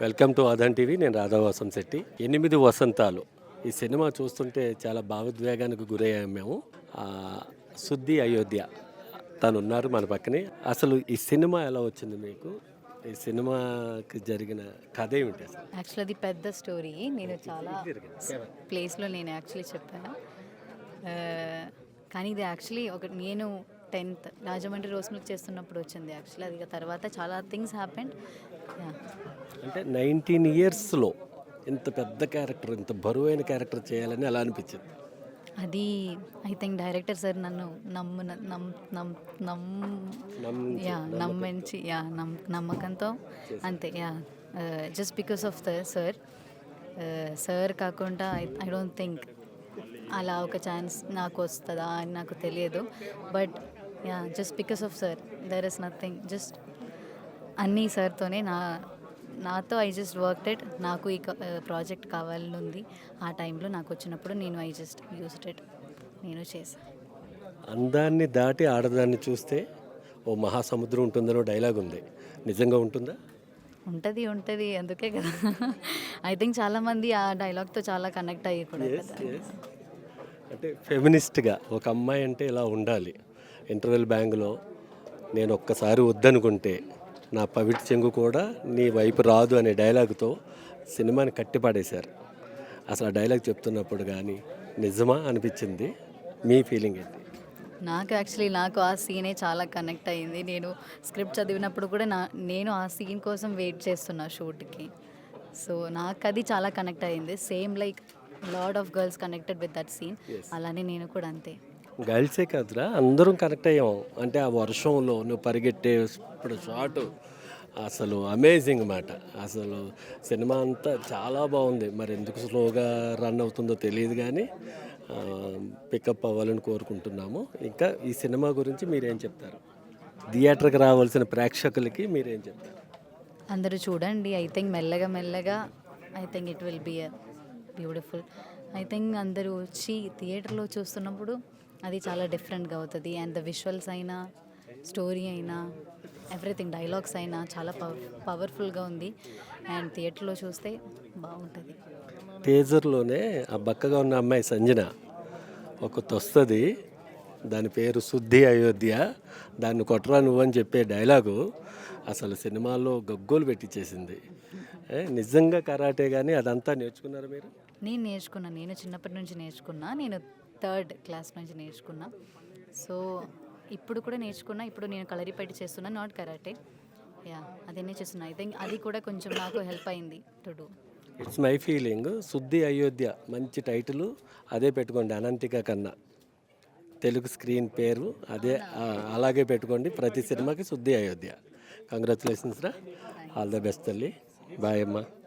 Welcome to Aadan TV నేను రాధావాసం శెట్టి. ఎనిమిది వసంతాలు. ఈ సినిమా చూస్తుంటే చాలా భావోద్వేగానికి గురయ్యాము మేము. శుద్ధి అయోధ్య. తను ఉన్నారు మన పక్కనే. అసలు ఈ సినిమా ఎలా వచ్చింది మీకు? ఈ సినిమాకి జరిగిన కథ ఏమిటి యాక్చువల్ అది పెద్ద స్టోరీ. నేను చాలా ప్లేస్లో నేను యాక్చువల్లీ చెప్పాను. కానీ ఇది యాక్చువల్లీ ఒక నేను టెన్త్. రాజమండ్రి రోజు మిల్క్ చేస్తున్నప్పుడు వచ్చింది యాక్చువల్లీ అది తర్వాత చాలా థింగ్స్ హ్యాపెండ్ అంటే నైన్టీన్ ఇయర్స్లో ఇంత పెద్ద క్యారెక్టర్ ఇంత బరువైన క్యారెక్టర్ చేయాలని ఎలా అనిపించింది? అది ఐ థింక్ డైరెక్టర్ సార్ నన్ను నమ్ము నమ్ నమ్ యా నమ్మించి యా నమ్ నమ్మకంతో. అంతే yeah just because of the sir sir కాకుండా ఐ డోంట్ థింక్ అలా ఒక ఛాన్స్ నాకు వస్తుందా అని నాకు తెలియదు. But yeah just because of sir there is nothing just అన్నీ సార్తోనే నా నాతో ఐ జస్ట్ వర్క్ ఇట్ నాకు ఈ ప్రాజెక్ట్ కావాలని ఉంది ఆ టైంలో నాకు వచ్చినప్పుడు నేను ఐ జస్ట్ యూస్ ఇట్ నేను చేశాను అందాన్ని దాటి ఆడదాన్ని చూస్తే ఓ మహాసముద్రం ఉంటుందనో డైలాగ్ ఉంది. నిజంగా ఉంటుందా? ఉంటుంది ఉంటుంది. అందుకే కదా. ఐ థింక్ చాలామంది ఆ డైలాగ్తో చాలా కనెక్ట్ అయ్యి కూడా అంటే ఫెమినిస్ట్గా ఒక అమ్మాయి అంటే ఇలా ఉండాలి. ఇంటర్వెల్ బ్యాంకులో నేను ఒక్కసారి వద్దనుకుంటే నా పవిటి చెంగు కూడా నీ వైపు రాదు అనే డైలాగ్తో సినిమాని కట్టిపడేశారు. అసలు ఆ డైలాగ్ చెప్తున్నప్పుడు కానీ నిజమా అనిపించింది? మీ ఫీలింగ్ ఏంటి? నాకు యాక్చువల్లీ నాకు ఆ సీనే చాలా కనెక్ట్ అయ్యింది. నేను స్క్రిప్ట్ చదివినప్పుడు కూడా నా నేను ఆ సీన్ కోసం వెయిట్ చేస్తున్నా షూట్కి. సో నాకు అది చాలా కనెక్ట్ అయ్యింది. Same like lot of girls connected with that scene. అలానే నేను కూడా అంతే. గర్ల్సే కాదురా అందరం కనెక్ట్ అయ్యాం. అంటే ఆ వర్షంలో నువ్వు పరిగెట్టే ఇప్పుడు షాటు అసలు అమేజింగ్ మాట. అసలు సినిమా అంతా చాలా బాగుంది. మరి ఎందుకు స్లోగా రన్ అవుతుందో తెలియదు కానీ పికప్ అవ్వాలని కోరుకుంటున్నాము. ఇంకా ఈ సినిమా గురించి మీరేం చెప్తారు? థియేటర్కి రావాల్సిన ప్రేక్షకులకి మీరేం చెప్తారు? అందరూ చూడండి. ఐ థింక్ మెల్లగా మెల్లగా I think it will be beautiful. I think అందరూ వచ్చి థియేటర్లో చూస్తున్నప్పుడు అది చాలా డిఫరెంట్గా అవుతుంది. అండ్ ద విజువల్స్ అయినా స్టోరీ అయినా ఎవ్రీథింగ్ డైలాగ్స్ అయినా చాలా పవర్ పవర్ఫుల్గా ఉంది. అండ్ థియేటర్లో చూస్తే బాగుంటుంది. టీజర్లోనే ఆ బక్కగా ఉన్న అమ్మాయి సంజన ఒకటి వస్తుంది దాని పేరు శుద్ధి అయోధ్య. దాన్ని కొట్టరా నువ్వు అని చెప్పే డైలాగు అసలు సినిమాలో గగ్గోలు పెట్టించేసింది నిజంగా కరాటే కానీ అదంతా నేర్చుకున్నారు మీరు? నేను నేర్చుకున్నా. నేను చిన్నప్పటి నుంచి నేర్చుకున్నా. నేను థర్డ్ క్లాస్ నుంచి నేర్చుకున్నా. సో ఇప్పుడు కూడా నేర్చుకున్నా. ఇప్పుడు నేను కలరిపేట చేస్తున్నా నాట్ కరాటే. యా అదేనే చేస్తున్నా. ఐ థింక్ అది కూడా కొంచెం నాకు హెల్ప్ అయింది to do. It's my feeling. Shuddhi Ayodhya మంచి టైటిల్. అదే పెట్టుకోండి అనంతిక కన్నా. తెలుగు స్క్రీన్ పేరు అదే అలాగే పెట్టుకోండి. ప్రతి సినిమాకి శుద్ధి అయోధ్య. కంగ్రాచులేషన్స్ రా. ఆల్ ద బెస్ట్ తల్లి. బాయ్ అమ్మా.